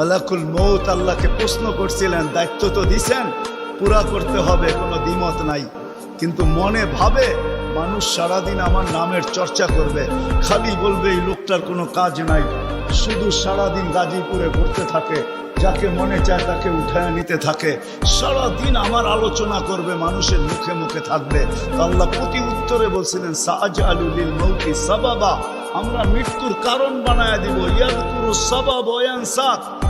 মালাকুল মৌত আল্লাহকে প্রশ্ন করছিলেন, দায়িত্ব তো দিছেন, পুরা করতে হবে, কোনো দ্বিমত নাই। কিন্তু মনে ভাবে মানুষ সারাদিন আমার নামের চর্চা করবে, খালি বলবে এই লোকটার কোনো কাজ নাই। শুধু সারাদিন গাজীপুরে ঘুরতে থাকে, যাকে মনে চায় তাকে উঠায় নিতে থাকে। সারাদিন আমার আলোচনা করবে, মানুষের মুখে মুখে থাকবে। আল্লাহ প্রতি উত্তরে বলছিলেন সাজ আলুলিল মৌকি সাবাবা, আমরা মৃত্যুর কারণ বানায় দিব। ইয়াদকুরু সাবাব ওয়ানসাক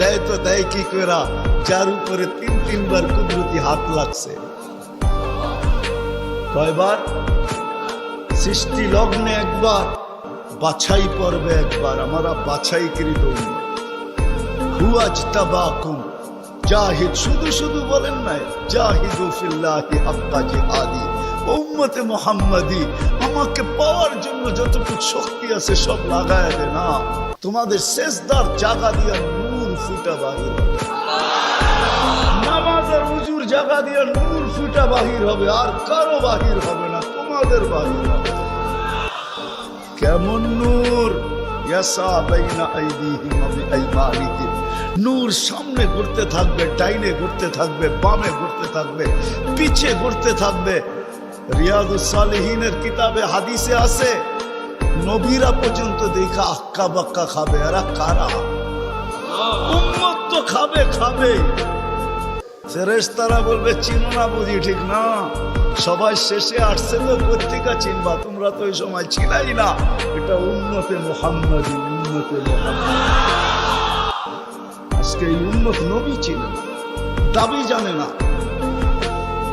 দেয় তো দেয় কি করা যার উপরে তিন তিনবার কুদরতি হাত লাগছে। কয়বার? সৃষ্টি লগ্নে একবার, বাছাই পর্বে একবার। আমরা বাছাই কৃত হুয়াজ তাবাকুম জাহিদ শুধু শুধু বলেন নাই ফিল্লাহি উম্মতে মোহাম্মদি, আমাকে পাওয়ার জন্য যতটুকু শক্তি আছে সব লাগায় না। তোমাদের শেষদার জাগা দিয়া ফুটা বাহির হবে। নামাজের উজুর জায়গা দিয়ে নূর ফুটা বাহির হবে, আর কারও বাহির হবে না, তোমাদের বাহির হবে। কেমন নূর? নূর সামনে ঘুরতে থাকবে, ডাইনে ঘুরতে থাকবে, বামে ঘুরতে থাকবে, পিছে ঘুরতে থাকবে। রিয়াজুসালিহীনের কিতাবে হাদিসে আছে, নবীরা পর্যন্ত দেখা আক্কা বাক্কা খাবে, এরা কারা? উম্মত তো খাবে খাবে। ফেরেশতারা বলবে, চিনো না বুঝি, ঠিক না? সবাই শেষে আসছে তো পত্রিকা চিনবা? তোমরা তো ওই সময় ছিলাই না। এটা উন্নতে মোহাম্মদী উন্নতে আজকে এই উন্নত নবী ছিল না দাবি জানে না।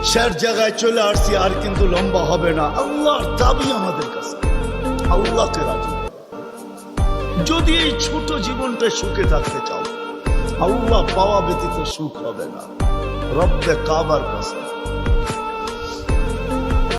শের জায়গায় চলে আসছি, আর কিন্তু লম্বা হবে না। আল্লাহর দাবি আমাদের কাছে। আল্লাহকে রাজি। যদি এই ছোট জীবনটা সুখে থাকতে চাও আল্লাহ পাওয়া ব্যতীত সুখ হবে না। রব্বে কাবার কাছে